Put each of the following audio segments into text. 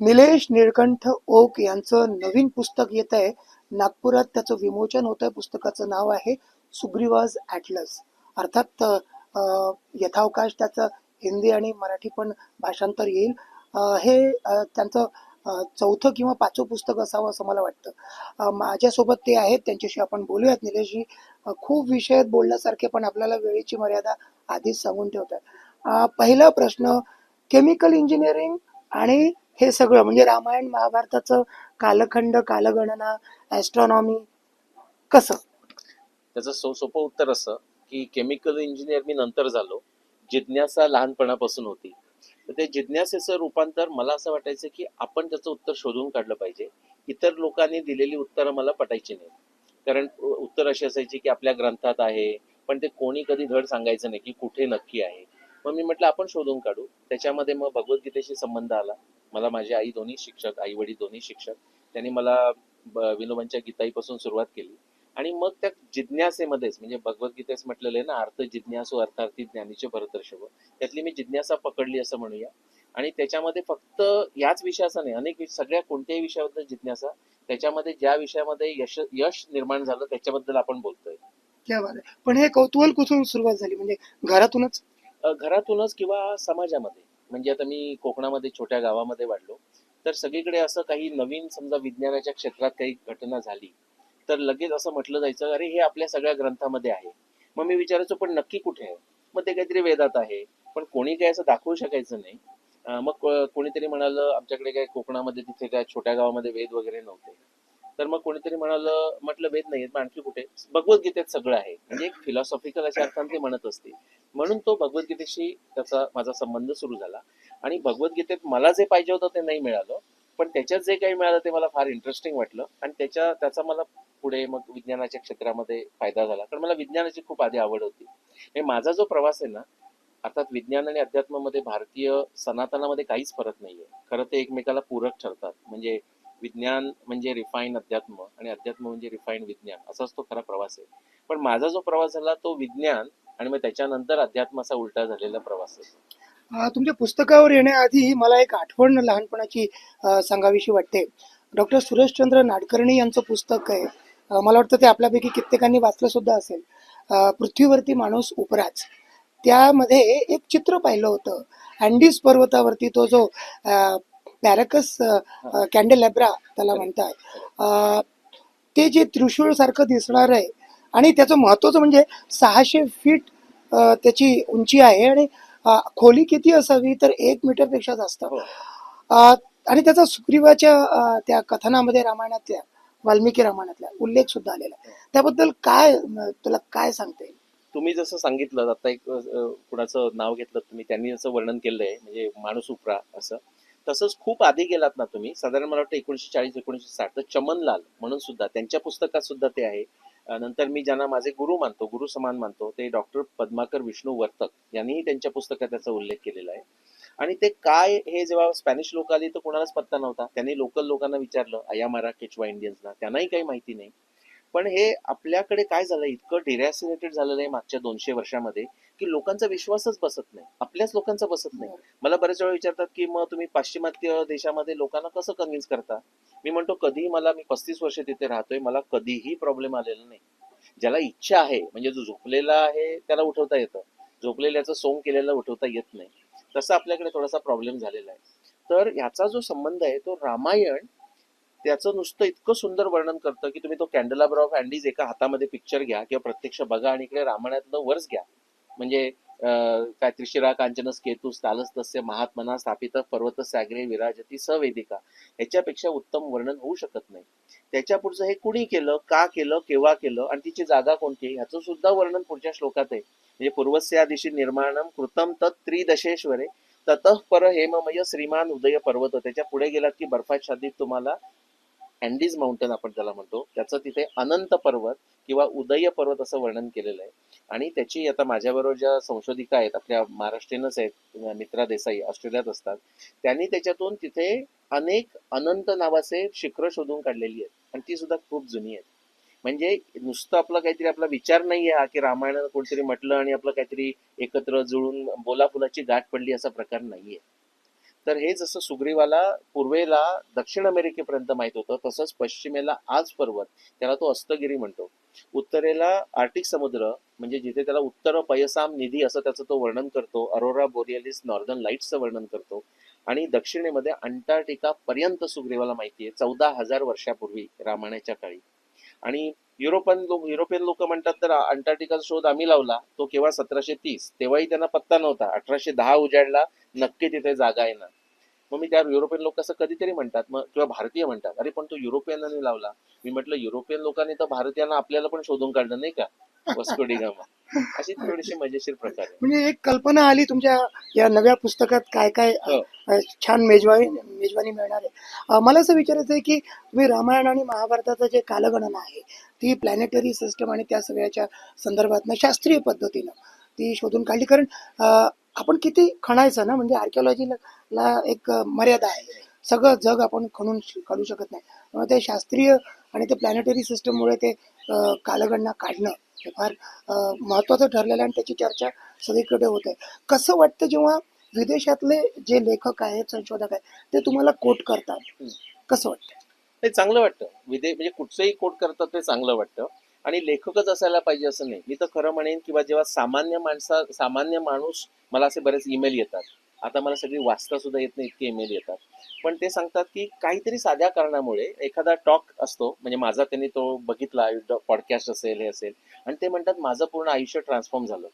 Nilesh Nilkanth okay यांचं नवीन पुस्तक येत आहे. नागपुरात त्याचं विमोचन होत आहे. पुस्तकाचं नाव आहे सुग्रीवाज ॲटलस. अर्थात यथावकाश त्याचं हिंदी आणि मराठी पण भाषांतर येईल. हे त्यांचं चौथं किंवा पाचवं पुस्तक असावं असं मला वाटतं. माझ्यासोबत ते आहेत. त्यांच्याशी आपण बोलूयात. निलेशजी खूप विषय आहेत बोलण्यासारखे पण आपल्याला वेळेची मर्यादा आधीच सांगून ठेवतात. पहिला प्रश्न केमिकल इंजिनिअरिंग आणि हे सगळं म्हणजे रामायण महाभारताचं कालखंड कालगणना ॲस्ट्रॉनॉमी कसं? त्याचं सो सोपं उत्तर असं की केमिकल इंजिनियर मी नंतर झालो जिज्ञासा लहानपणापासून होती. तर ते जिज्ञासेचं रूपांतर मला असं वाटायचं की आपण त्याचं उत्तर शोधून काढलं पाहिजे. इतर लोकांनी दिलेली उत्तरं मला पटायची नाही कारण उत्तर अशी असायची की आपल्या ग्रंथात आहे पण ते कोणी कधी धड सांगायचं नाही की कुठे नक्की आहे. मग मी म्हटलं आपण शोधून काढू. त्याच्यामध्ये मग भगवद्गीतेशी संबंध आला. मला माझे आई दोन्ही शिक्षक आई वडील दोन्ही शिक्षक त्यांनी मला विनोबांच्या गीताईपासून सुरुवात केली. आणि मग त्या जिज्ञासेमध्येच म्हणजे भगवद्गीतेस म्हटलेलं आहे ना अर्थ जिज्ञासू अर्थार्थी ज्ञानीचे भरदर्शव त्यातली मी जिज्ञासा पकडली असं म्हणूया. आणि त्याच्यामध्ये फक्त याच विषयाचा नाही अनेक सगळ्या कोणत्याही विषयाबद्दल जिज्ञासा त्याच्यामध्ये ज्या विषयामध्ये यश यश निर्माण झालं त्याच्याबद्दल आपण बोलतोय. पण हे कौतूहल कुठून सुरुवात झाली? म्हणजे घरातूनच? घरातूनच किंवा समाजामध्ये? म्हणजे आता मी कोकणामध्ये छोट्या गावामध्ये वाढलो तर सगळीकडे असं काही नवीन समजा विज्ञानाच्या क्षेत्रात काही घटना झाली तर लगेच असं म्हटलं जायचं अरे हे आपल्या सगळ्या ग्रंथामध्ये आहे. मग मी विचारायचो पण नक्की कुठे आहे? मग ते काहीतरी वेदात आहे पण कोणी काही असं दाखवू शकायचं नाही. मग कोणीतरी म्हणालं आमच्याकडे काय कोकणामध्ये तिथे काय छोट्या गावामध्ये वेद वगैरे नव्हते. तर मग कोणीतरी म्हणालं म्हटलं वेद नाही मग आणखी कुठे? भगवद्गीतेत सगळं आहे. म्हणजे एक फिलॉसॉफिकल अशा अर्थाने ते म्हणत असते म्हणून तो भगवद्गीतेशी त्याचा माझा संबंध सुरू झाला. आणि भगवद्गीतेत मला जे पाहिजे होतं ते नाही मिळालं. पण त्याच्यात जे काही मिळालं ते मला फार इंटरेस्टिंग वाटलं. आणि त्याच्या त्याचा मला पुढे मग विज्ञानाच्या क्षेत्रामध्ये फायदा झाला. कारण मला विज्ञानाची खूप आधी आवड होती. हे माझा जो प्रवास आहे ना अर्थात विज्ञान आणि अध्यात्मामध्ये भारतीय सनातनामध्ये काहीच फरक नाहीये. खरं ते एकमेकाला पूरक ठरतात. म्हणजे विज्ञान म्हणजे रिफाईन अध्यात्म आणि अध्यात्म म्हणजे रिफाईन विज्ञान. असाच तो खरा प्रवास आहे. पण माझा जो प्रवास झाला तो विज्ञान आणि मग त्याच्यानंतर अध्यात्माचा उलटा झालेला प्रवास आहे. तुमच्या पुस्तकावर येण्याआधी मला एक आठवण लहानपणाची सांगावीशी वाटते. डॉक्टर सुरेशचंद्र नाडकर्णी यांचं पुस्तक आहे. मला वाटतं ते आपल्यापैकी कित्येकांनी वाचलं सुद्धा असेल. पृथ्वीवरती माणूस उपराच त्यामध्ये एक चित्र पाहिलं होतं. अँडीज पर्वतावरती तो जो पॅरकस कॅन्डेलेब्रा त्याला म्हणतात ते जे त्रिशूळ सारखं दिसणार आहे आणि त्याचं महत्वाचं म्हणजे सहाशे फीट त्याची उंची आहे आणि खोली किती असावी तर एक मीटरपेक्षा जास्त. हो. आणि त्याचा सुग्रीवाच्या त्या कथनामध्ये रामायणातल्या वाल्मिकी रामायणातल्या उल्लेख सुद्धा आलेला आहे. त्याबद्दल काय तुला काय सांगता येईल? तुम्ही जसं सांगितलं आता एक कुणाचं नाव घेतलं तुम्ही त्यांनी जसं वर्णन केलंय म्हणजे माणूस उपरा असं. तसंच खूप आधी गेलात ना तुम्ही. साधारण मला वाटतं एकोणीशे चाळीस एकोणीशे साठ तर चमनलाल म्हणून सुद्धा त्यांच्या पुस्तकात सुद्धा ते आहे. नंतर मी ज्यांना माझे गुरु मानतो गुरु समान मानतो ते डॉक्टर पद्माकर विष्णू वर्तक यांनीही त्यांच्या पुस्तकात त्याचा उल्लेख केलेला आहे. आणि ते काय हे जेव्हा स्पॅनिश लोक आली तर कोणालाच पत्ता नव्हता. त्यांनी लोकल लोकांना विचारलं अयामारा केचवा इंडियन्सना. त्यांनाही काही माहिती नाही. पण हे आपल्याकडे काय झालं? इतकं डिरॅसिनेटेड झालेलं आहे मागच्या दोनशे वर्षामध्ये की लोकांचा विश्वासच बसत नाही. आपल्याच लोकांचा बसत नाही. मला बरेच वेळा विचारतात की मग तुम्ही पाश्चिमात्य देशामध्ये लोकांना कसं कन्व्हिन्स करता? मी म्हणतो कधीही मला मी पस्तीस वर्ष तिथे राहतोय मला कधीही प्रॉब्लेम आलेला नाही. ज्याला इच्छा आहे म्हणजे जो झोपलेला आहे त्याला उठवता येतं. झोपलेल्याचं सोंग केलेलं उठवता येत नाही. तसं आपल्याकडे थोडासा प्रॉब्लेम झालेला आहे. तर ह्याचा जो संबंध आहे तो रामायण त्याचं नुसतं इतकं सुंदर वर्णन करतं की तुम्ही तो कॅन्डलाबर ऑफ अँडीज एका हातामध्ये पिक्चर घ्या किंवा प्रत्यक्ष बघा आणि इकडे रामायणातलं वर्ष घ्या. म्हणजे काय त्रिशिरा कांचनस केतुस तालस तस्य महात्मना स्थापित पर्वत सागरे विराजती सवेदिका याच्यापेक्षा उत्तम वर्णन होऊ शकत नाही. त्याच्या पुढचं हे कुणी केलं का केलं केव्हा केलं आणि तिची जागा कोणती ह्याचं सुद्धा वर्णन पुढच्या श्लोकात आहे. म्हणजे पूर्वस्या दिशी निर्माणम कृतम तत् त्रिदशेश्वरे ततः पर हेममय श्रीमान उदय पर्वत. त्याच्या पुढे गेलात की बर्फाच्छादित तुम्हाला अँडीज माउंटेन आपण त्याला म्हणतो त्याचं तिथे अनंत पर्वत किंवा उदय पर्वत असं वर्णन केलेलं आहे. आणि त्याची आता माझ्याबरोबर ज्या संशोधिका आहेत आपल्या महाराष्ट्रीयनच आहेत मित्रा देसाई ऑस्ट्रेलियात असतात त्यांनी त्याच्यातून तिथे अनेक अनंत नावाचे शिखरं शोधून काढलेली आहेत. आणि ती सुद्धा खूप जुनी आहेत. म्हणजे नुसतं आपलं काहीतरी आपला विचार नाही आहे की रामायणानं कोणतरी म्हटलं आणि आपलं काहीतरी एकत्र जुळून बोला फुलाची गाठ पडली असा प्रकार नाहीये. तर हे जसं सुग्रीवाला पूर्वेला दक्षिण अमेरिकेपर्यंत माहीत होतं तसंच पश्चिमेला आज पर्वत त्याला तो अस्तगिरी म्हणतो. उत्तरेला आर्टिक समुद्र म्हणजे जिथे त्याला उत्तर पयसाम निधी असं त्याचं तो वर्णन करतो अरोरा बोरियलिस नॉर्दर्न लाईट्सचं वर्णन करतो आणि दक्षिणेमध्ये अंटार्क्टिका पर्यंत सुग्रीवाला माहिती आहे चौदा हजार वर्षापूर्वी रामायणाच्या काळी. आणि युरोपियन लोक युरोपियन लोक म्हणतात तर अंटार्क्टिकाचा शोध आम्ही लावला तो केव्हा सतराशे तीस तेव्हाही त्यांना पत्ता नव्हता अठराशे दहा उजाडला नक्की तिथे जागा आहे ना. मग मी त्या युरोपियन लोक असं कधीतरी म्हणतात मग किंवा भारतीय म्हणतात अरे पण तो युरोपियनांनी लावला. मी म्हटलं युरोपियन लोकांनी तर भारतीयांना आपल्याला पण शोधून काढलं नाही का? वस्को अशी थोडीशी मजेशीर प्रकार. म्हणजे एक कल्पना आली तुमच्या या नव्या पुस्तकात काय काय हो. छान मेजवानी मेजवानी मिळणार आहे. मला असं विचारायचं आहे की तुम्ही रामायण आणि महाभारताचं जे कालगणना आहे ती प्लॅनेटरी सिस्टम आणि त्या सगळ्याच्या संदर्भात शास्त्रीय पद्धतीनं ती शोधून काढली. कारण आपण किती खणायचं ना म्हणजे आर्किओलॉजीला एक मर्यादा आहे. सगळं जग आपण खणून काढू शकत नाही. त्यामुळे ते शास्त्रीय आणि ते प्लॅनेटरी सिस्टममुळे ते कालगणना काढणं हे फार महत्त्वाचं ठरलेलं आणि त्याची चर्चा सगळीकडे होत. आहे कसं वाटतं जेव्हा विदेशातले जे लेखक आहेत संशोधक आहेत ते तुम्हाला कोट करतात. कसं वाटतं? ते चांगलं वाटतं. विदे म्हणजे कुठचंही कोट करतात ते चांगलं वाटतं. आणि लेखकच असायला पाहिजे असं नाही. मी तर खरं म्हणेन किंवा जेव्हा सामान्य माणसा सामान्य माणूस मला असे बरेच ईमेल येतात. आता मला सगळी वाचता सुद्धा येत नाही इतके ईमेल येतात. पण ते सांगतात की काहीतरी साध्या कारणामुळे एखादा टॉक असतो म्हणजे माझा त्यांनी तो बघितला पॉडकास्ट असेल हे असेल आणि ते म्हणतात माझं पूर्ण आयुष्य ट्रान्सफॉर्म झालं.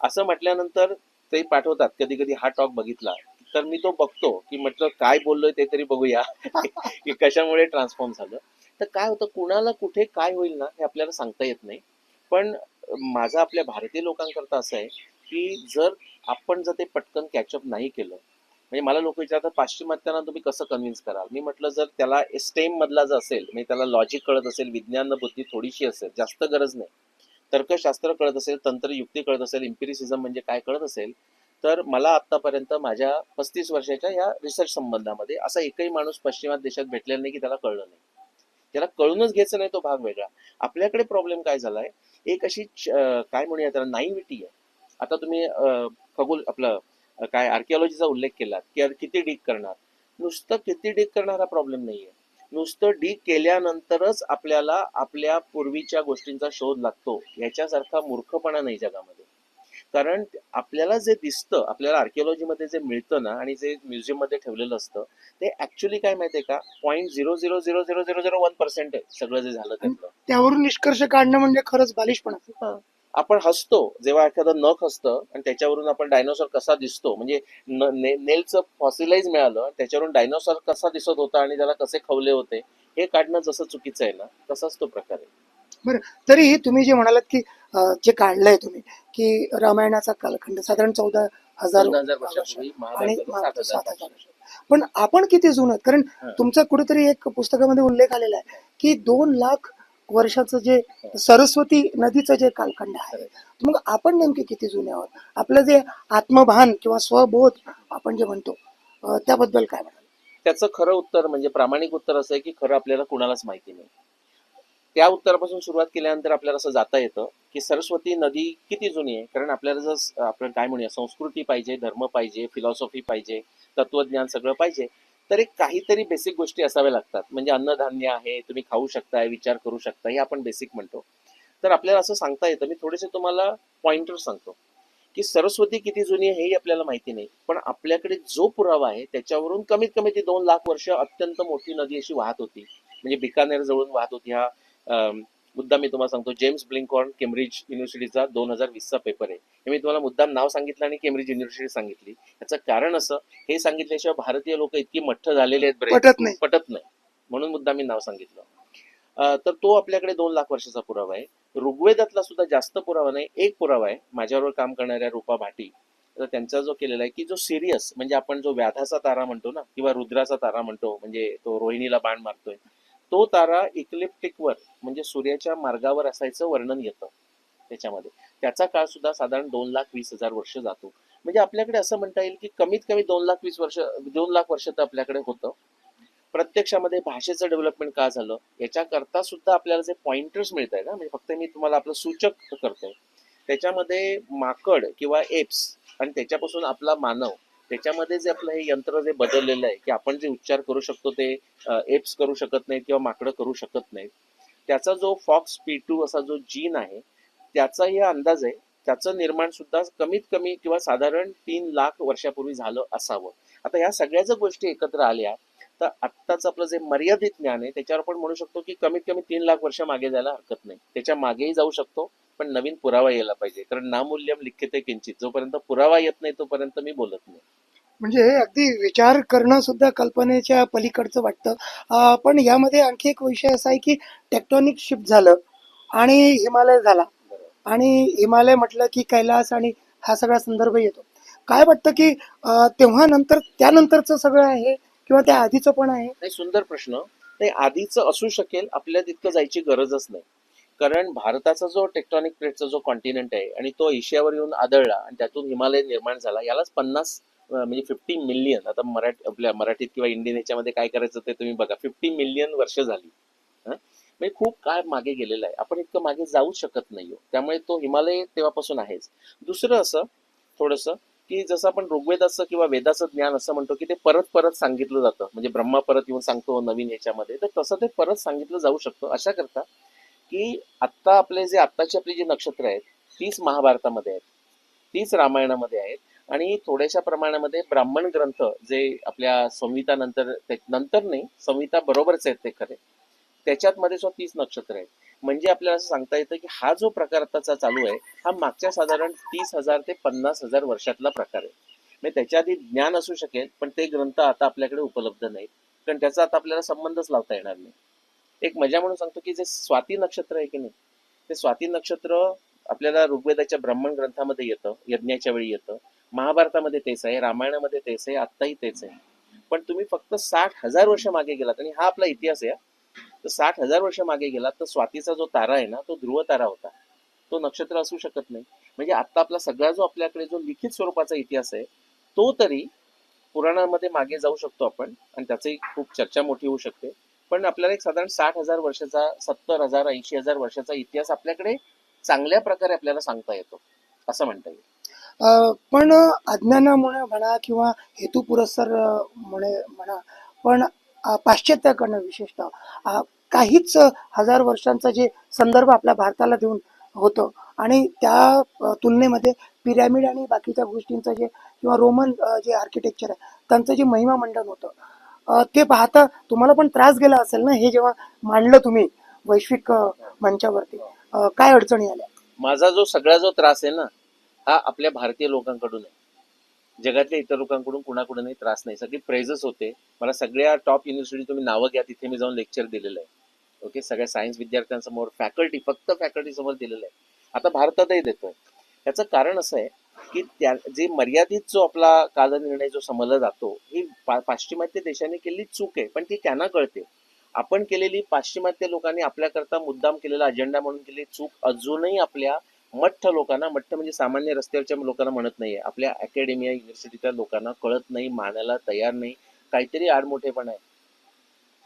असं म्हटल्यानंतर ते पाठवतात कधी कधी हा टॉक बघितला तर मी तो बघतो की म्हटलं काय बोललोय ते तरी बघूया. की कशामुळे ट्रान्सफॉर्म झालं. तर काय होतं कुणाला कुठे काय होईल ना हे आपल्याला सांगता येत नाही. पण माझा आपल्या भारतीय लोकांकरता असं आहे की जर आपण जर ते पटकन कॅचअप नाही केलं म्हणजे मला लोक विचारतात पाश्चिमात्यांना तुम्ही कसं कन्व्हिन्स कराल? मी म्हटलं जर त्याला स्टेम मधला जर असेल म्हणजे त्याला लॉजिक कळत असेल विज्ञान बुद्धी थोडीशी असेल जास्त गरज नाही तर्कशास्त्र कळत असेल तंत्र युक्ती कळत असेल इम्पिरिसिझम म्हणजे काय कळत असेल तर मला आतापर्यंत माझ्या पस्तीस वर्षाच्या या रिसर्च संबंधामध्ये असा एकही माणूस पश्चिमात देशात भेटलेला नाही की त्याला कळलं नाही. त्याला कळूनच घ्यायचं नाही तो भाग वेगळा. आपल्याकडे प्रॉब्लेम काय झालाय? एक अशी काय म्हणूया त्याला नाईव्हिटी आहे. आता तुम्ही खगोल आपलं काय आर्किओलॉजीचा उल्लेख केला की किती डीक करणार? नुसतं किती डीक करणार हा प्रॉब्लेम नाहीये. नुसतं डीक केल्यानंतरच आपल्याला आपल्या पूर्वीच्या गोष्टींचा शोध लागतो. याच्यासारखा मूर्खपणा नाही जगामध्ये. कारण आपल्याला जे दिसतं आपल्याला आर्किओलॉजीमध्ये जे मिळतं ना आणि जे म्युझियममध्ये ठेवलेलं असतं ते ऍक्च्युली काय माहितीये का? Point zero zero zero zero zero zero one percent आहे सगळं जे झालं त्यातलं. त्यावरून निष्कर्ष काढणं म्हणजे खरंच बालिशपणा आपण हसतो जेव्हा एखादं नख असतं आणि त्याच्यावरून आपण डायनोसॉर कसा दिसतो. म्हणजे ने- नेलचं फॉसिलाइज मिळालं त्याच्यावरून डायनोसॉर कसा दिसत होता आणि त्याला कसे खवले होते हे काढणं जसं चुकीचं आहे ना तसाच तो प्रकार आहे. बरं तरी तुम्ही जे म्हणालात की जे काढलंय तुम्ही की रामायणाचा कालखंड साधारण चौदा हजार आणि सात हजार. पण आपण किती जुनं आहेत? कारण. तुमचा कुठेतरी एक पुस्तकामध्ये उल्लेख आलेला आहे की दोन लाख वर्षाचं जे सरस्वती नदीचं जे कालखंड आहे मग आपण नेमके किती जुने आहोत आपलं जे आत्मभान किंवा स्वबोध आपण जे म्हणतो त्याबद्दल काय म्हणाल त्याचं खरं उत्तर म्हणजे प्रामाणिक उत्तर असं आहे की खरं आपल्याला कुणालाच माहिती नाही त्या उत्तरापासून सुरुवात केल्यानंतर आपल्याला असं जाता येतं की सरस्वती नदी किती जुनी आहे? कारण आपल्याला जर आपण काय म्हणूया संस्कृती पाहिजे धर्म पाहिजे फिलॉसॉफी पाहिजे तत्वज्ञान सगळं पाहिजे तर एक काहीतरी बेसिक गोष्टी असाव्या लागतात. म्हणजे अन्नधान्य आहे तुम्ही खाऊ शकताय विचार करू शकता हे आपण बेसिक म्हणतो. तर आपल्याला असं सांगता येतं. मी थोडेसे तुम्हाला पॉइंटर सांगतो. की सरस्वती किती जुनी आहे हेही आपल्याला माहिती नाही. पण आपल्याकडे जो पुरावा आहे त्याच्यावरून कमीत कमी ती दोन लाख वर्ष अत्यंत मोठी नदी अशी वाहत होती. म्हणजे बिकानेर जवळून वाहत होती हा मुद्दा मी तुम्हाला सांगतो. जेम्स ब्लिंकॉर्न केम्ब्रिज युनिव्हर्सिटीचा दोन हजार वीसचा पेपर आहे. हे मी तुम्हाला मुद्दाम नाव सांगितलं आणि केम्ब्रिज युनिव्हर्सिटी सांगितली. याचं कारण असं हे सांगितल्याशिवाय भारतीय लोक इतकी मठ्ठ झालेले आहेत पटत नाही. पटत नाही. म्हणून मुद्दा मी नाव सांगितलं. तर तो आपल्याकडे दोन लाख वर्षाचा पुरावा आहे. ऋग्वेदातला सुद्धा जास्त पुरावा नाही एक पुरावा आहे. माझ्याबरोबर काम करणाऱ्या रूपा भाटी. तर त्यांचा जो केलेला आहे की जो सिरियस म्हणजे आपण जो व्याधाचा तारा म्हणतो ना किंवा रुद्राचा तारा म्हणतो म्हणजे तो रोहिणीला बाण मारतोय. तो तारा इक्लिप्टिकवर म्हणजे सूर्याच्या मार्गावर असायचं वर्णन येतं त्याच्यामध्ये. त्याचा काळ सुद्धा साधारण दोन लाख वीस हजार वर्ष जातो. म्हणजे आपल्याकडे असं म्हणता येईल की कमीत कमी दोन लाख वीस वर्ष दोन लाख वर्ष तर आपल्याकडे होतं. प्रत्यक्षामध्ये भाषेचं डेव्हलपमेंट का झालं? याच्याकरता सुद्धा आपल्याला जे पॉइंटर्स मिळत आहे ना म्हणजे फक्त मी तुम्हाला आपलं सूचक करतोय. त्याच्यामध्ये माकड किंवा एप्स आणि त्याच्यापासून आपला मानव त्याच्यामध्ये जे आपलं हे यंत्र जे बदललेलं आहे की आपण जे उच्चार करू शकतो ते एप्स करू शकत नाहीत किंवा माकडं करू शकत नाहीत. त्याचा जो फॉक्स पी टू असा जो जीन आहे त्याचाही अंदाज आहे. त्याचं निर्माण सुद्धा कमीत कमी किंवा साधारण तीन लाख वर्षापूर्वी झालं असावं. आता ह्या सगळ्या जर गोष्टी एकत्र आल्या तर आत्ताच आपलं जे मर्यादित ज्ञान आहे त्याच्यावर आपण म्हणू शकतो की कमीत कमी तीन लाख वर्ष मागे जायला हरकत नाही. त्याच्या मागेही जाऊ शकतो. पण नवीन पुरावा यायला पाहिजे. कारण नामूल्यम लिखिते किंचित. जोपर्यंत पुरावा येत नाही तोपर्यंत मी बोलत नाही. म्हणजे अगदी विचार करणं सुद्धा कल्पनेच्या पलीकडचं वाटतं. पण यामध्ये आणखी एक विषय असा आहे की टेक्टॉनिक शिफ्ट झालं आणि हिमालय झाला. आणि हिमालय म्हटलं की कैलास आणि हा सगळा संदर्भ येतो. काय वाटतं की तेव्हा नंतर त्यानंतरचं सगळं आहे किंवा त्या आधीचं पण आहे? नाही सुंदर प्रश्न. नाही आधीचं असू शकेल आपल्याला तितकं जायची गरजच नाही. कारण भारताचा जो टेक्टॉनिक प्लेटचा जो कॉन्टिनेंट आहे आणि तो एशियावर येऊन आदळला आणि त्यातून हिमालय निर्माण झाला यालाच पन्नास म्हणजे फिफ्टी मिलियन आता मराठी आपल्या मराठीत किंवा इंडियन ह्याच्यामध्ये काय करायचं ते तुम्ही बघा. फिफ्टी मिलियन वर्ष झाली. म्हणजे खूप काळ मागे गेलेला आहे. आपण इतकं मागे जाऊ शकत नाही हो. त्यामुळे तो हिमालय तेव्हापासून आहेच. दुसरं असं थोडंसं की जसं आपण ऋग्वेदाचं किंवा वेदाचं ज्ञान असं म्हणतो की ते परत परत सांगितलं जातं. म्हणजे ब्रह्मा परत येऊन सांगतो नवीन ह्याच्यामध्ये तर तसं ते परत सांगितलं जाऊ शकतं. अशा करता की आत्ता आपले जे आत्ताची आपली जी नक्षत्र आहेत तीच महाभारतामध्ये आहेत. तीच रामायणामध्ये आहेत. आणि थोड्याशा प्रमाणामध्ये ब्राह्मण ग्रंथ जे आपल्या संहिता नंतर नंतर नाही संहिता बरोबरच आहेत ते खरे. त्याच्यात मध्ये सुद्धा तीच नक्षत्र आहेत. म्हणजे आपल्याला असं सांगता येतं की हा जो प्रकार आताचा चालू आहे हा मागच्या साधारण तीस हजार ते पन्नास हजार वर्षातला प्रकार आहे. म्हणजे त्याच्या आधी ज्ञान असू शकेल पण ते ग्रंथ आता आपल्याकडे उपलब्ध नाहीत. कारण त्याचा आता आपल्याला संबंधच लावता येणार नाही. एक मजा म्हणून सांगतो की जे स्वाती नक्षत्र आहे की नाही ते स्वाती नक्षत्र आपल्याला ऋग्वेदाच्या ब्राह्मण ग्रंथामध्ये येतं यज्ञाच्या वेळी येतं. महाभारतामध्ये तेच आहे रामायणामध्ये तेच आहे आत्ताही तेच आहे. पण तुम्ही फक्त साठ हजार वर्ष मागे गेलात आणि हा आपला इतिहास आहे तर साठ हजार वर्ष मागे गेलात तर स्वातीचा जो तारा आहे ना तो ध्रुव तारा होता. तो नक्षत्र असू शकत नाही. म्हणजे आता आपला सगळा जो आपल्याकडे जो लिखित स्वरूपाचा इतिहास आहे तो तरी पुराणामध्ये मागे जाऊ शकतो आपण आणि त्याची खूप चर्चा मोठी होऊ शकते. पण आपल्याला एक साधारण साठ हजार वर्षाचा सत्तर हजार ऐंशी हजार वर्षाचा इतिहास आपल्याकडे चांगल्या प्रकारे आपल्याला सांगता येतो. असं म्हणता येईल. अं, पण अज्ञानामुळे म्हणा किंवा हेतू पुरस्सर मुळे म्हणा पण पाश्चात्याकडनं विशेषतः काहीच हजार वर्षांचा जे संदर्भ आपल्या भारताला देऊन होतं आणि त्या तुलनेमध्ये पिरॅमिड आणि बाकीच्या गोष्टींचं जे किंवा रोमन जे आर्किटेक्चर आहे त्यांचं जे महिमा मंडन होतं ते पाहता तुम्हाला पण त्रास गेला असेल ना हे जेव्हा मांडलं तुम्ही वैश्विक मंचावरती? काय अडचणी आल्या? माझा जो सगळा जो त्रास आहे ना हा आपल्या भारतीय लोकांकडून आहे. जगातल्या इतर लोकांकडून कुणाकडूनही त्रास नाही. सगळी प्रेझस होते. मला सगळ्या टॉप युनिव्हर्सिटी तुम्ही नावं घ्या तिथे मी जाऊन लेक्चर दिलेलं आहे. ओके सगळ्या सायन्स विद्यार्थ्यांसमोर फॅकल्टी फक्त फॅकल्टी समोर दिलेलं आहे. आता भारतातही देतोय. याचं कारण असं आहे की त्या जे मर्यादित जो आपला कालनिर्णय जो समजला जातो ही पा- पाश्चिमात्य देशांनी केलेली चूक आहे पण ती त्यांना कळते. आपण केलेली पाश्चिमात्य लोकांनी आपल्याकरता मुद्दाम केलेला अजेंडा म्हणून केलेली चूक अजूनही आपल्या मठ्ठ लोकांना मठ्ठ म्हणजे सामान्य रस्त्यावरच्या लोकांना म्हणत नाहीये. आपल्या अकॅडमिया युनिव्हर्सिटीच्या लोकांना कळत नाही मानायला तयार नाही. काहीतरी आडमोठेपण आहे.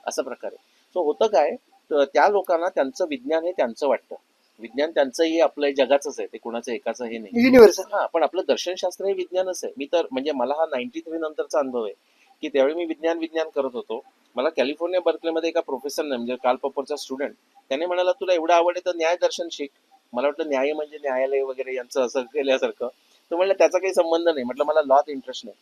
असं प्रकारे सो होतं काय? त्या लोकांना त्यांचं विज्ञान हे त्यांचं वाटतं. विज्ञान त्यांचं हे आपलं जगाचंच आहे ते कुणाचं एकाचं हे नाही. युनिव्हर्सल हा पण आपलं दर्शनशास्त्र हे विज्ञानच आहे. मी तर म्हणजे मला हा नाईन्टी थ्री नंतरचा अनुभव आहे की त्यावेळी मी विज्ञान विज्ञान करत होतो. मला कॅलिफोर्निया बर्कलेमध्ये एका प्रोफेसरने म्हणजे काल पप्परचा स्टुडंट त्याने म्हणाला तुला एवढं आवड आहे तर न्याय दर्शन शिक. मला वाटलं न्याय म्हणजे न्यायालय वगैरे यांचं असं केल्यासारखं. तो म्हणलं त्याचा काही संबंध नाही. म्हटलं मला लॉत इंटरेस्ट नाही.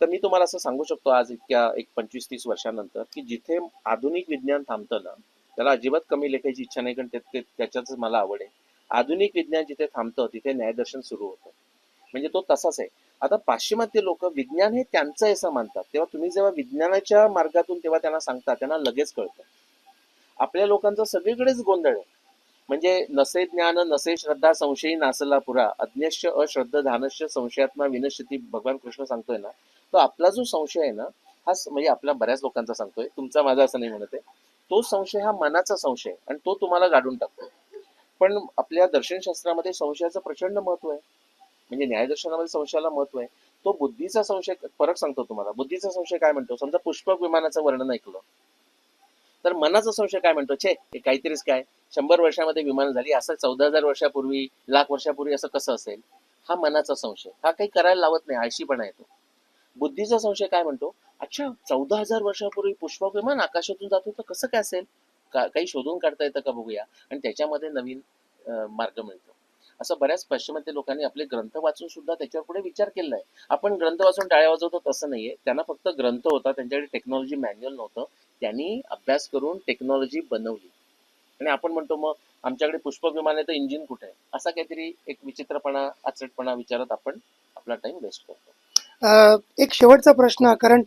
तर मी तुम्हाला असं सांगू शकतो आज इतक्या एक पंचवीस तीस वर्षानंतर की जिथे आधुनिक विज्ञान थांबतं ना त्याला अजिबात कमी लेखायची इच्छा नाही कारण ते- मला आवड आहे. आधुनिक विज्ञान जिथे थांबतं तिथे न्यायदर्शन सुरू होतं. म्हणजे तो तसाच आहे. आता पाश्चिमात्य लोक विज्ञान हे त्यांचं आहे असं मानतात. तेव्हा तुम्ही जेव्हा विज्ञानाच्या मार्गातून तेव्हा त्यांना सांगता त्यांना लगेच कळतं. आपल्या लोकांचा सगळीकडेच गोंधळ आहे. म्हणजे नसे ज्ञान नसे श्रद्धा संशयी नासला पुरा अज्ञश्य अश्रद्ध धानश्य संशयात्मा विनश्यती भगवान कृष्ण सांगतोय ना तो आपला जो संशय आहे ना हा म्हणजे आपल्या बऱ्याच लोकांचा सांगतोय. तुमचा माझा असं नाही म्हणत आहे. तो संशय हा मनाचा संशय आणि तो तुम्हाला गाडून टाकतो. पण आपल्या दर्शनशास्त्रामध्ये संशयाचं प्रचंड महत्त्व आहे. म्हणजे न्यायदर्शनामध्ये संशयाला महत्त्व आहे. तो बुद्धीचा संशय फरक सांगतो तुम्हाला. बुद्धीचा संशय काय म्हणतो? समजा पुष्पक विमानाचं वर्णन ऐकलं. तर मनाचा संशय काय म्हणतो? छे हे काहीतरीच काय? शंभर वर्षामध्ये विमान झाली. असं चौदा हजार वर्षापूर्वी लाख वर्षापूर्वी असं कसं असेल? हा मनाचा संशय. हा काही करायला लावत नाही. आळशीपणा येतो. बुद्धीचा संशय काय म्हणतो? अच्छा चौदा हजार वर्षापूर्वी पुष्पक विमान आकाशातून जात होतं कसं काय असेल? का काही शोधून काढता येतं का बघूया. आणि त्याच्यामध्ये नवीन मार्ग मिळतो. असं बऱ्याच पाश्चिमात्य लोकांनी आपले ग्रंथ वाचून सुद्धा त्याच्यावर पुढे विचार केलाय. आपण ग्रंथ वाचून टाळ्या वाजवतो तसं नाहीये. त्यांना फक्त ग्रंथ होता त्यांच्याकडे टेक्नॉलॉजी मॅन्युअल नव्हतं. त्यांनी अभ्यास करून टेक्नॉलॉजी बनवली. आणि आपण म्हणतो मग आमच्याकडे पुष्पक विमान आहे तर इंजिन कुठे आहे? असा काहीतरी एक विचित्रपणा आचटपणा विचारत आपण आपला टाइम वेस्ट करतो. एक शेवटचा प्रश्न कारण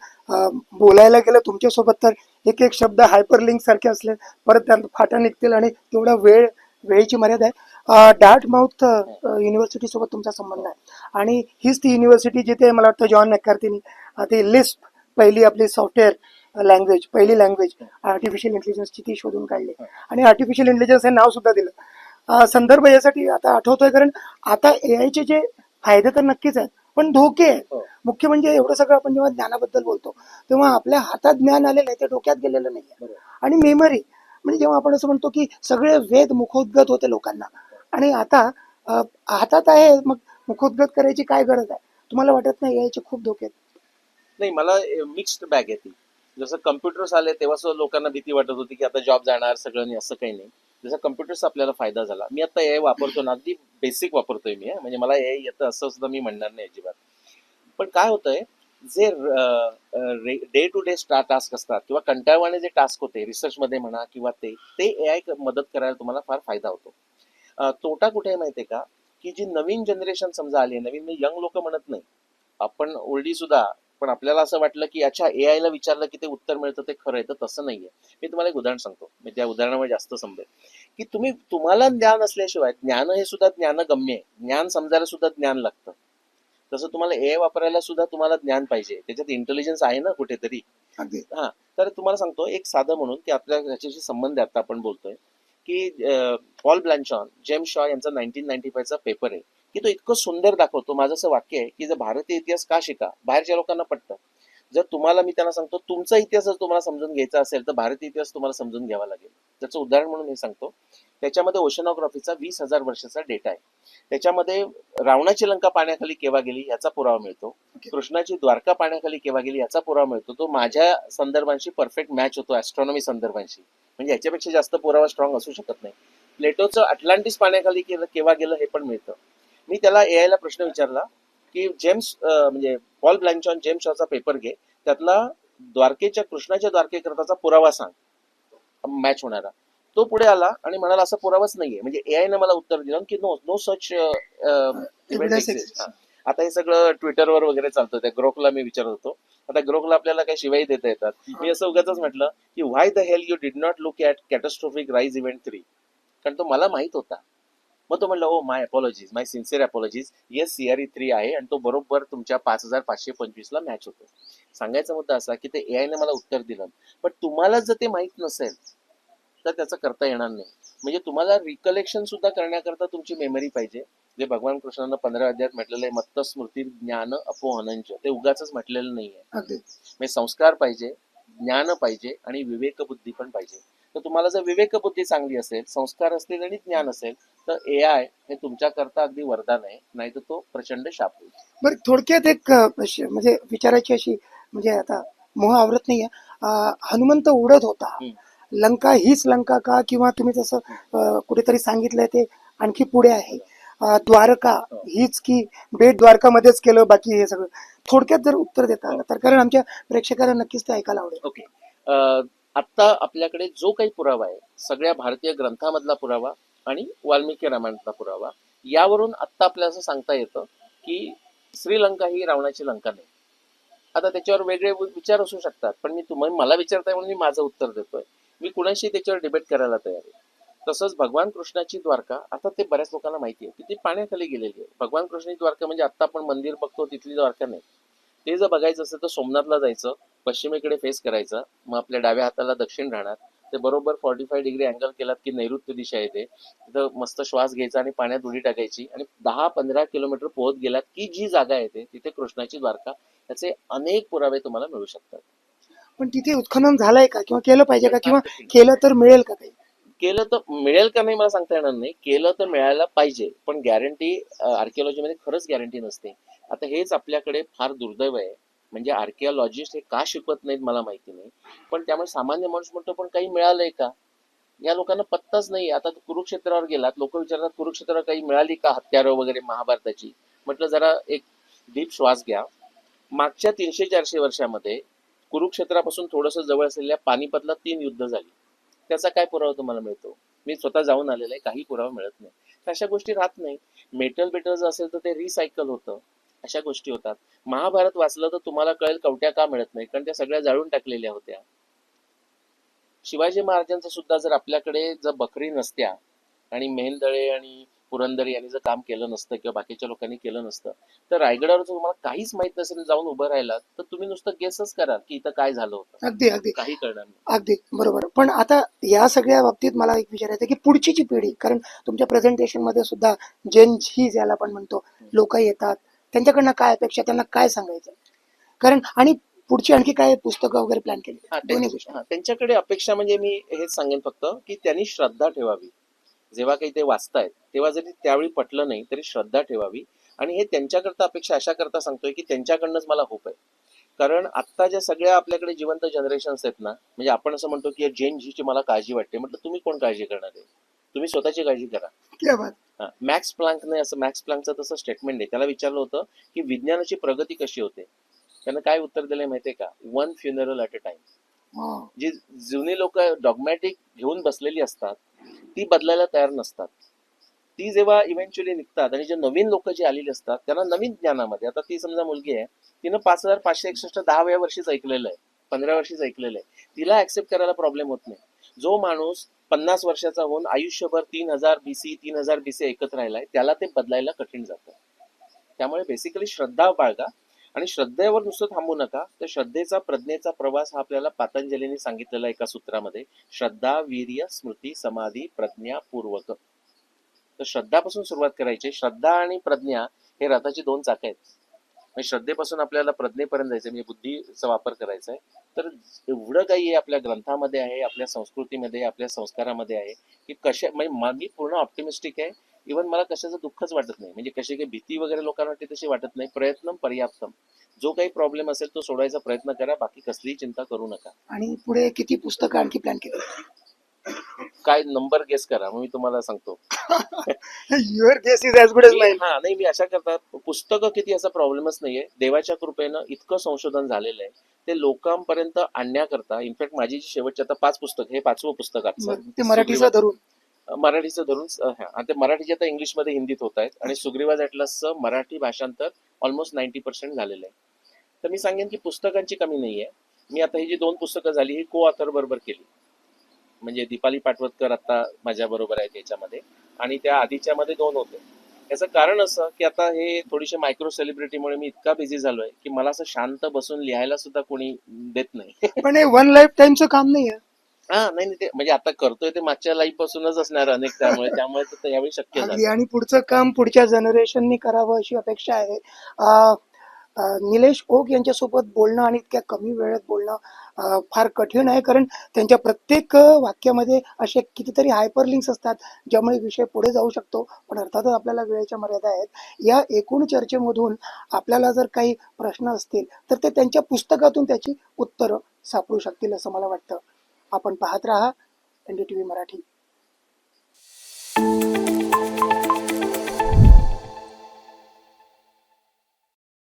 बोलायला गेलं तुमच्यासोबत तर एक एक शब्द हायपरलिंक सारखे असले परत त्यात फाटा निघतील आणि तेवढा वेळ वेळेची मर्यादा आहे. डार्ट माउथ युनिव्हर्सिटी सोबत तुमचा संबंध आहे. आणि हीच ती युनिव्हर्सिटी जिथे मला वाटतं जॉन मॅककार्थीनी ते ती लिस्प पहिली आपली सॉफ्टवेअर लँग्वेज पहिली लँग्वेज आर्टिफिशियल इंटेलिजन्सची ती शोधून काढली. आणि आर्टिफिशियल इंटेलिजन्स हे नाव सुद्धा दिलं. संदर्भ यासाठी आता आठवतोय कारण आता ए आयचे जे फायदे तर नक्कीच आहेत पण धोके. हो. मुख्य म्हणजे एवढं सगळं आपण जेव्हा ज्ञानाबद्दल बोलतो तेव्हा आपल्या हातात ज्ञान आलेलं आहे ते डोक्यात गेलेलं नाही. आणि मेमरी म्हणजे जेव्हा आपण असं म्हणतो की सगळे वेद मुखोद्गत होते लोकांना. आणि आता हातात आहे मग मुखोद्गत करायची काय गरज आहे? तुम्हाला वाटत नाही याचे खूप धोके नाही मला मिक्स्ड बॅग आहे ती. जसं कम्प्युटर्स आले तेव्हा लोकांना भीती वाटत होती की आता जॉब जाणार सगळं नाही असं काही नाही. जसा कम्प्युटरचा आपल्याला फायदा झाला. मी आता ए वापरतो ना अगदी बेसिक वापरतोय मी म्हणजे मला ए येतं असं सुद्धा मी म्हणणार नाही अजिबात. पण काय होतंय जे डे टू डे टास्क असतात किंवा कंटाळवाने जे टास्क होते रिसर्चमध्ये म्हणा किंवा ते ते ए आय मदत करायला तुम्हाला फार फायदा होतो. तोटा कुठे आहे माहितीये का? की जी नवीन जनरेशन समजा आली नवीन यंग लोक म्हणत नाही. आपण ओल्डी सुद्धा पण आपल्याला असं वाटलं की अच्छा ए आय ला विचारलं की ते उत्तर मिळतं ते खरं आहे तर तसं नाहीये. मी तुम्हाला एक उदाहरण सांगतो. मी त्या उदाहरणामुळे जास्त समजेल की तुम्ही तुम्हाला ज्ञान असल्याशिवाय ज्ञान हे सुद्धा ज्ञानगम्य आहे. ज्ञान समजायला सुद्धा ज्ञान लागतं. तसं तुम्हाला ए वापरायला सुद्धा तुम्हाला ज्ञान पाहिजे. त्याच्यात इंटेलिजन्स आहे ना कुठेतरी. हा. तर तुम्हाला सांगतो एक साधं म्हणून की आपल्या ह्याच्याशी संबंध आहे आता आपण बोलतोय की पॉल ब्लॅन्चॉन जेम्स शॉ यांचा नाईन्टीन नाईन्टी फायचा पेपर आहे. की तो इतकं सुंदर दाखवतो माझं असं वाक्य आहे की जर भारतीय इतिहास का शिका? बाहेरच्या लोकांना पटतं. जर तुम्हाला मी त्यांना सांगतो तुमचा इतिहास जर तुम्हाला समजून घ्यायचा असेल तर भारतीय इतिहास तुम्हाला समजून घ्यावा लागेल. त्याचं उदाहरण म्हणून हे सांगतो. त्याच्यामध्ये ओशनोग्राफीचा वीस हजार वर्षाचा डेटा आहे. त्याच्यामध्ये रावणाची लंका पाण्याखाली केव्हा गेली याचा पुरावा मिळतो. कृष्णाची द्वारका पाण्याखाली केव्हा गेली याचा पुरावा मिळतो. तो माझ्या संदर्भांशी परफेक्ट मॅच होतो ऍस्ट्रॉनॉमी संदर्भांशी. म्हणजे याच्यापेक्षा जास्त पुरावा स्ट्रॉंग असू शकत नाही. प्लेटोचं अटलांटिस पाण्याखाली केलं केव्हा गेलं हे पण मिळतं. मी त्याला ए ला प्रश्न विचारला की जेम्स म्हणजे पॉल ब्लँचॉन जेम्स शॉचा पेपर घे त्यातला द्वारकेच्या कृष्णाच्या द्वारकेकरताचा पुरावा सांग. मॅच होणारा. तो पुढे आला आणि म्हणाला असा पुरावाच नाहीये. म्हणजे ए ने मला उत्तर दिलं की नो नो सच. आता हे सगळं ट्विटरवर वगैरे चालतं. त्या ग्रोकला मी विचारत होतो. आता ग्रोकला आपल्याला काही शिवाई देता येतात. मी असं उगाच म्हटलं की why the hell you did not look at catastrophic rise event three कारण तो मला माहीत होता. मग तो म्हणला ओ my apologies my sincere apologies yes CRE three आहे आणि तो बरोबर तुमच्या पाच हजार पाचशे पंचवीस ला मॅच होतो सांगायचा मुद्दा असा की ते ए ने मला उत्तर दिलं. पण तुम्हाला जर ते माहीत नसेल तर त्याचं करता येणार नाही. म्हणजे तुम्हाला रिकलेक्शन सुद्धा करण्याकरता तुमची मेमरी पाहिजे. जे भगवान कृष्णानं पंधरा अध्यायात म्हटलेलं आहे मत्त स्मृती ज्ञान अपोहनंच ते उगाच म्हटलेलं नाहीये. म्हणजे संस्कार पाहिजे ज्ञान पाहिजे आणि विवेक बुद्धी पण पाहिजे. तर तुम्हाला जर विवेक बुद्धी चांगली असेल संस्कार असतील आणि ज्ञान असेल तर ए आय हे तुमच्याकरता अगदी वरदान आहे. नाही तर तो प्रचंड शाप होईल. बरं थोडक्यात एक म्हणजे विचारायची अशी म्हणजे आता मोह आवरत नाहीये. अ, हनुमंत उडत होता. लंका हीच लंका का? किंवा तुम्ही जसं कुठेतरी सांगितलंय ते आणखी पुढे आहे. द्वारका हो. हीच की बेट द्वारकामध्येच केलं बाकी हे सगळं. थोडक्यात जर उत्तर देता आलं तर कारण आमच्या प्रेक्षकांना नक्कीच ते ऐकायला आवडेल. ओके. आत्ता आपल्याकडे जो काही पुरावा आहे सगळ्या भारतीय ग्रंथामधला पुरावा आणि वाल्मिकी रामायणातला पुरावा यावरून आत्ता आपल्याला असं सांगता येतं की श्रीलंका ही रावणाची लंका नाही. आता त्याच्यावर वेगळे विचार असू शकतात पण मी तुम्ही मला विचारताय म्हणून मी माझं उत्तर देतोय. मी कुणाशी त्याच्यावर डिबेट करायला तयार आहे? तसंच भगवान कृष्णाची द्वारका आता ते बऱ्याच लोकांना माहिती आहे की ती पाण्याखाली गेलेली आहे. भगवान कृष्णाची द्वारका म्हणजे आता आपण मंदिर बघतो तिथली द्वारका नाही. ते जर बघायचं असेल तर सोमनाथला जायचं पश्चिमेकडे फेस करायचं मग आपल्या डाव्या हाताला दक्षिण राहणार. ते बरोबर फॉर्टी फाय डिग्री अँगल केलात की नैऋत्य दिशा येते. तिथं मस्त श्वास घ्यायचा आणि पाण्यात उडी टाकायची. आणि दहा पंधरा किलोमीटर पोहत गेलात की जी जागा येते तिथे कृष्णाची द्वारका. याचे अनेक पुरावे तुम्हाला मिळू शकतात. पण तिथे उत्खनन झालंय का? किंवा केलं पाहिजे का? किंवा केलं तर मिळेल का काही? केलं तर मिळेल का नाही मला सांगता येणार नाही. केलं तर मिळायला पाहिजे. पण गॅरंटी आर्किओलॉजीमध्ये खरंच गॅरंटी नसते. आता हेच आपल्याकडे फार दुर्दैव आहे. म्हणजे आर्किओलॉजिस्ट हे का शिकवत नाहीत मला माहिती नाही. पण त्यामुळे सामान्य माणूस म्हणतो पण काही मिळालंय का? या लोकांना पत्ताच नाही आता कुरुक्षेत्रावर गेलात लोक विचारतात कुरुक्षेत्रावर काही मिळाली का हत्यारं वगैरे महाभारताची? म्हटलं जरा एक डीप श्वास घ्या. मागच्या तीनशे चारशे वर्षामध्ये कुरुक्षेत्रापासून थोडंसं जवळ असलेल्या पानिपतला तीन युद्ध झाली. त्याचा काय पुरावा तुम्हाला मिळतो? मी स्वतः जाऊन आलेला आहे काही पुरावा मिळत नाही. अशा गोष्टी राहत नाही मेटल बेटल जर असेल तर ते रिसायकल होतं. अशा गोष्टी होतात. महाभारत वाचलं तर तुम्हाला कळेल कवट्या का मिळत नाही कारण त्या सगळ्या जाळून टाकलेल्या होत्या. शिवाजी महाराजांचं सुद्धा जर आपल्याकडे जर बकरी नसत्या आणि मेहेंदळे आणि पुरंदर यांनी जर काम केलं नसतं किंवा बाकीच्या लोकांनी केलं नसतं तर रायगडावर जर तुम्हाला काहीच माहीत नसेल जाऊन उभं राहिलात तर तुम्ही नुसतं गेसच कराल की इथं काय झालं होतं. अगदी अगदी. काही कळणार नाही. अगदी बरोबर. पण आता या सगळ्या बाबतीत मला एक विचारायचं की पुढची जी पिढी कारण तुमच्या प्रेझेंटेशनमध्ये सुद्धा जेन झी ज्याला आपण म्हणतो लोक येतात त्यांच्याकडनं काय अपेक्षा त्यांना काय सांगायचं कारण आणि पुढची आणखी काय पुस्तकं वगैरे प्लॅन केली? हा, दोन्ही गोष्टी. हा, त्यांच्याकडे अपेक्षा म्हणजे मी हेच सांगेन फक्त की त्यांनी श्रद्धा ठेवावी. जेव्हा काही ते वाचतायत तेव्हा जरी त्यावेळी पटलं नाही तरी श्रद्धा ठेवावी. आणि हे त्यांच्याकरता अपेक्षा अशा करता सांगतोय की त्यांच्याकडनंच मला होप आहे. कारण आत्ता ज्या सगळ्या आपल्याकडे जिवंत जनरेशन्स आहेत ना म्हणजे आपण असं म्हणतो की जेन झीची मला काळजी वाटते म्हटलं तुम्ही कोण काळजी करणार आहे? तुम्ही स्वतःची काळजी करा. क्या बात. हा, मॅक्स प्लांकने असं मॅक्स प्लांकचं तसं स्टेटमेंट आहे त्याला विचारलं होतं की विज्ञानाची प्रगती कशी होते? त्यानं काय उत्तर दिलंय माहितीये का? One funeral at a time हा. जी जुनी लोक डॉगमॅटिक घेऊन बसलेली असतात ती बदलायला तयार नसतात. ती जेव्हा इव्हेंच्युअली निघतात आणि जे नवीन लोक जे आलेली असतात त्यांना नवीन ज्ञानामध्ये आता ती समजा मुलगी आहे तिनं पाच हजार पाचशे एकसष्ट दहाव्या वर्षीच ऐकलेलं आहे पंधरा वर्षीच ऐकलेलं आहे. तिला ऍक्सेप्ट करायला प्रॉब्लेम होत नाही. जो माणूस पन्नास वर्षाचा होऊन आयुष्यभर तीन हजार बीसी तीन हजार बीसी ऐकत राहिलाय त्याला ते बदलायला कठीण जातं. त्यामुळे बेसिकली श्रद्धा बाळगा आणि श्रद्धेवर नुसतं थांबू नका. तर श्रद्धेचा प्रज्ञेचा प्रवास हा आपल्याला पातंजलीने सांगितलेला एका सूत्रामध्ये श्रद्धा वीर्य स्मृती समाधी प्रज्ञा पूर्वक. तर श्रद्धापासून सुरुवात करायची. श्रद्धा आणि प्रज्ञा हे रथाची दोन चाक आहेत. म्हणजे श्रद्धेपासून आपल्याला प्रज्ञेपर्यंत जायचं म्हणजे बुद्धीचा वापर करायचा आहे तर एवढं काही आपल्या ग्रंथामध्ये आहे आपल्या संस्कृतीमध्ये आपल्या संस्कारामध्ये आहे की कशा म्हणजे मा- मी पूर्ण ऑप्टिमिस्टिक आहे. इव्हन मला कशाचं दुःखच वाटत नाही. म्हणजे कशी काही भीती वगैरे लोकांना वाटते तशी वाटत नाही. प्रयत्न पर्याप्तम. जो काही प्रॉब्लेम असेल तो सोडायचा प्रयत्न करा. बाकी कसलीही चिंता करू नका. आणि पुढे किती पुस्तकं आणखी प्लॅन केली? काय नंबर गेस करा मग मी तुम्हाला सांगतो. Your guess is as good as mine हा नाही मी अशा करता पुस्तकं किती असा प्रॉब्लेमच नाहीये. देवाच्या कृपेनं इतकं संशोधन झालेलं आहे. ते लोकांपर्यंत आणण्याकरता इनफॅक्ट माझी जी शेवटची आता पाच पुस्तक हे पाचवं पुस्तक आजचं. ते मराठीचं धरून. मराठीचं धरून अं, हा, आणि ते मराठीचे आता इंग्लिशमध्ये हिंदीत होत आहेत. आणि सुग्रीवाज ॲटलसचं मराठी भाषांतर ऑलमोस्ट नाईन्टी पर्सेंट झालेलं आहे. तर मी सांगेन की पुस्तकांची कमी नाही आहे मी आता ही जी दोन पुस्तकं झाली ही को ऑथर बरोबर केली. म्हणजे दीपाली पाटवतकर आता माझ्या बरोबर आहेत याच्यामध्ये. आणि त्या आधीच्यामध्ये दोन होते. याचं कारण असं की आता हे थोडीशी मायक्रो सेलिब्रिटीमुळे मी इतका बिझी झालोय की मला असं शांत बसून लिहायला सुद्धा कोणी देत नाही. पण हे वन लाईफ टाइमचं काम नाहीये. हा नाही नाही ते म्हणजे आता करतोय ते मागच्या लाईफ पासूनच असणार अनेक त्यामुळे त्यामुळे ते यावेळी शक्य अगदी झालं आणि पुढचं काम पुढच्या जनरेशननी करावं अशी अपेक्षा आहे. अं, अं, निलेश ओक यांच्यासोबत बोलणं आणि इतक्या कमी वेळात बोलणं फार कठीण आहे. कारण त्यांच्या प्रत्येक वाक्यामध्ये असे कितीतरी हायपरलिंक्स असतात ज्यामुळे विषय पुढे जाऊ शकतो. पण अर्थातच आपल्याला वेळेच्या मर्यादा आहेत. या एकूण चर्चेमधून आपल्याला जर काही प्रश्न असतील तर ते त्यांच्या पुस्तकातून त्याची उत्तरं सापडू शकतील असं मला वाटतं. आपण पाहत राहा. N D T V Marathi.